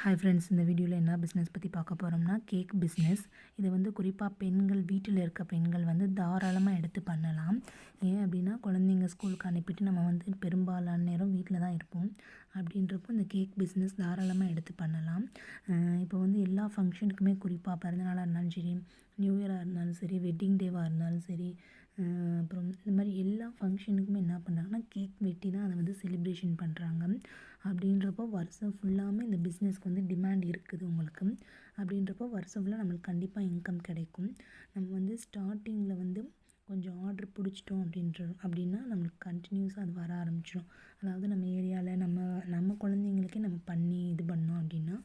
Hi friends இந்த வீடியோவில் என்ன பிஸ்னஸ் பற்றி பார்க்க போகிறோம்னா கேக் பிஸ்னஸ் இது வந்து குறிப்பாக பெண்கள் வீட்டில் இருக்க பெண்கள் வந்து தாராளமாக எடுத்து பண்ணலாம். ஏன் அப்படின்னா குழந்தைங்க ஸ்கூலுக்கு அனுப்பிட்டு நம்ம வந்து பெரும்பாலான நேரம் வீட்டில் தான் இருப்போம். அப்படின்றப்போ இந்த கேக் பிஸ்னஸ் தாராளமாக எடுத்து பண்ணலாம். இப்போ வந்து எல்லா ஃபங்க்ஷனுக்குமே குறிப்பாக பிறந்தநாளாக இருந்தாலும் சரி நியூ இயராக இருந்தாலும் சரி வெட்டிங் டேவாக இருந்தாலும் சரி அப்புறம் இந்த மாதிரி எல்லா ஃபங்க்ஷனுக்குமே என்ன பண்ணுறாங்கன்னா கேக் வெட்டி தான் அதை வந்து செலிப்ரேஷன் பண்ணுறாங்க அப்படின்றப்போ வருஷம் ஃபுல்லாமே இந்த பிஸ்னஸ்க்கு வந்து டிமாண்ட் இருக்குது உங்களுக்கு. அப்படின்றப்போ வருஷம் ஃபுல்லாக நம்மளுக்கு கண்டிப்பாக இன்கம் கிடைக்கும். நம்ம வந்து ஸ்டார்டிங்கில் வந்து கொஞ்சம் ஆர்டர் பிடிச்சிட்டோம் அப்படின்ற அப்படின்னா நம்மளுக்கு கண்டினியூஸாக அது வர ஆரம்பிச்சிடும். அதாவது நம்ம ஏரியாவில் நம்ம நம்ம குழந்தைங்களுக்கே நம்ம பண்ணி இது பண்ணோம் அப்படின்னா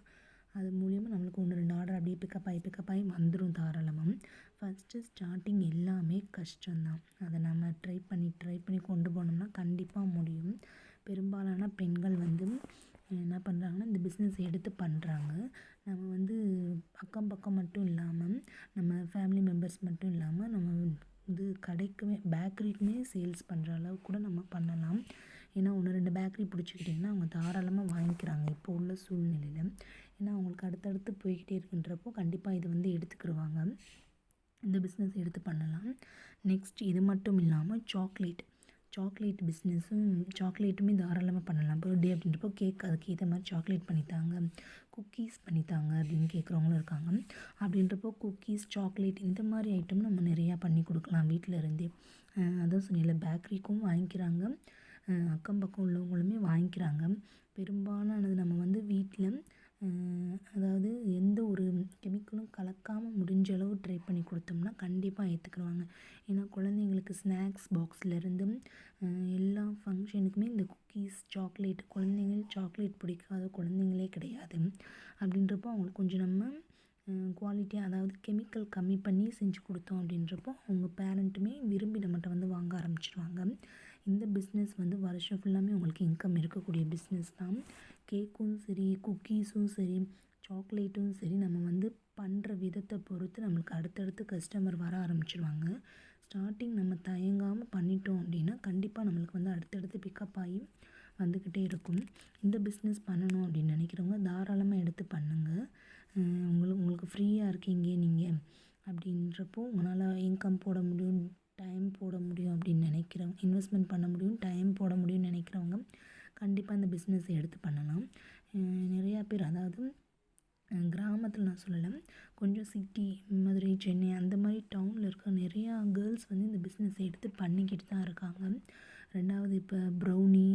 அது மூலியமாக நம்மளுக்கு ஒன்று ரெண்டு ஆர்டர் அப்படியே பிக்கப் ஆகி பிக்கப் ஆகி வந்துடும் ஃபஸ்ட்டு ஸ்டார்டிங் எல்லாமே கஷ்டம்தான். அதை நம்ம ட்ரை பண்ணி ட்ரை பண்ணி கொண்டு போனோம்னா கண்டிப்பாக முடியும். பெரும்பாலான பெண்கள் வந்து என்ன பண்ணுறாங்கன்னா இந்த பிஸ்னஸ் எடுத்து பண்ணுறாங்க நம்ம வந்து அக்கம் பக்கம் மட்டும் இல்லாமல் நம்ம ஃபேமிலி மெம்பர்ஸ் மட்டும் இல்லாமல் நம்ம இது கடைக்குமே பேக்கரிக்குமே சேல்ஸ் பண்ணுற அளவுக்கு கூட நம்ம பண்ணலாம். ஏன்னா ஒன்று ரெண்டு பேக்கரி பிடிச்சிக்கிட்டிங்கன்னா அவங்க தாராளமாக வாங்கிக்கிறாங்க. இப்போ உள்ள சூழ்நிலையில். ஏன்னா அவங்களுக்கு அடுத்தடுத்து போய்கிட்டே இருக்குன்றப்போ கண்டிப்பாக இதை வந்து எடுத்துக்கிடுவாங்க இந்த பிஸ்னஸ் எடுத்து பண்ணலாம். நெக்ஸ்ட் இது மட்டும் இல்லாமல் சாக்லேட் சாக்லேட் பிஸ்னஸும் சாக்லேட்டுமே தாராளமாக பண்ணலாம். பர்த்டே அப்படின்றப்போ கேக் அதுக்கு ஏற்ற மாதிரி சாக்லேட் பண்ணித்தாங்க குக்கீஸ் பண்ணித்தாங்க அப்படின்னு கேட்குறவங்களும் இருக்காங்க. அப்படின்றப்போ குக்கீஸ் சாக்லேட் இந்த மாதிரி ஐட்டம் நம்ம நிறையா பண்ணி கொடுக்கலாம் வீட்டில் இருந்தே. அதான் சொன்னீங்கள பேக்கரிக்கும் வாங்கிக்கிறாங்க. அக்கம் பக்கம் உள்ளவங்களுமே வாங்கிக்கிறாங்க. பெரும்பாலானது நம்ம வந்து வீட்டில் அதாவது எந்த ஒரு கெமிக்கலும் கலக்காமல் முடிஞ்ச அளவு ட்ரை பண்ணி கொடுத்தோம்னா கண்டிப்பாக ஏற்றுக்குருவாங்க ஏன்னா குழந்தைங்களுக்கு ஸ்நாக்ஸ் பாக்ஸ்லேருந்து எல்லா ஃபங்க்ஷனுக்குமே இந்த குக்கீஸ் சாக்லேட் குழந்தைங்கள் சாக்லேட் பிடிக்காத குழந்தைங்களே கிடையாது. அப்படின்றப்போ அவங்களுக்கு கொஞ்சம் நம்ம குவாலிட்டியாக அதாவது கெமிக்கல் கம்மி பண்ணி செஞ்சு கொடுத்தோம் அப்படின்றப்போ அவங்க பேரண்ட்டுமே விரும்பி நம்மகிட்ட வந்து வாங்க ஆரம்பிச்சிருவாங்க. இந்த பிஸ்னஸ் வந்து வருஷம் ஃபுல்லாமே உங்களுக்கு இன்கம் இருக்கக்கூடிய பிஸ்னஸ் தான். கேக்கும் சரி குக்கீஸும் சரி சாக்லேட்டும் சரி நம்ம வந்து பண்ணுற விதத்தை பொறுத்து நம்மளுக்கு அடுத்தடுத்து கஸ்டமர் வர ஆரம்பிச்சிருவாங்க. ஸ்டார்டிங் நம்ம தயங்காமல் பண்ணிட்டோம் அப்படின்னா கண்டிப்பாக நம்மளுக்கு வந்து அடுத்தடுத்து பிக்கப் ஆகி வந்துக்கிட்டே இருக்கும். இந்த பிஸ்னஸ் பண்ணணும் அப்படின்னு நினைக்கிறவங்க தாராளமாக எடுத்து பண்ணுங்கள் உங்களுக்கு உங்களுக்கு ஃப்ரீயாக இருக்கீங்க நீங்கள் அப்படின்றப்போ உங்களால் இன்கம் போட முடியும் டைம் போட முடியும் அப்படின்னு நினைக்கிறவங்க இன்வெஸ்ட்மெண்ட் பண்ண முடியும் டைம் போட முடியும்னு நினைக்கிறவங்க கண்டிப்பாக இந்த பிஸ்னஸை எடுத்து பண்ணலாம். நிறையா பேர் அதாவது கிராமத்தில் நான் சொல்லலை கொஞ்சம் சிட்டி மதுரை சென்னை அந்த மாதிரி டவுனில் இருக்க நிறையா கேர்ள்ஸ் வந்து இந்த பிஸ்னஸை எடுத்து பண்ணிக்கிட்டு தான் இருக்காங்க. ரெண்டாவது இப்போ ப்ரௌனி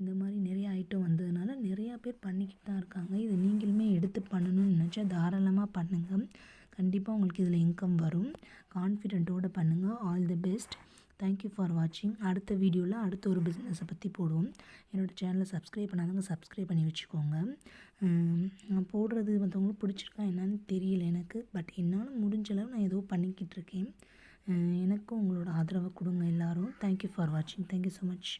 இந்த மாதிரி நிறைய ஐட்டம் வந்ததுனால நிறையா பேர் பண்ணிக்கிட்டு தான் இருக்காங்க. இதை நீங்களுமே எடுத்து பண்ணணும்னு நினச்சா தாராளமாக பண்ணுங்கள் கண்டிப்பாக உங்களுக்கு இதில் இன்கம் வரும். கான்ஃபிடென்ட்டோடு பண்ணுங்கள் all the best thank you for வாட்சிங் அடுத்த வீடியோவில் அடுத்த ஒரு பிஸ்னஸை பற்றி போடுவோம். என்னோடய சேனலை சப்ஸ்கிரைப் பண்ணாதவங்க சப்ஸ்கிரைப் பண்ணி வச்சுக்கோங்க. நான் போடுறது மற்றவங்களுக்கு பிடிச்சிருக்கா என்னன்னு தெரியல எனக்கு. பட் என்னால் முடிஞ்ச அளவு நான் ஏதோ பண்ணிக்கிட்டு இருக்கேன். எனக்கும் உங்களோட ஆதரவை கொடுங்க எல்லோரும். தேங்க்யூ ஃபார் வாட்சிங் தேங்க்யூ ஸோ மச்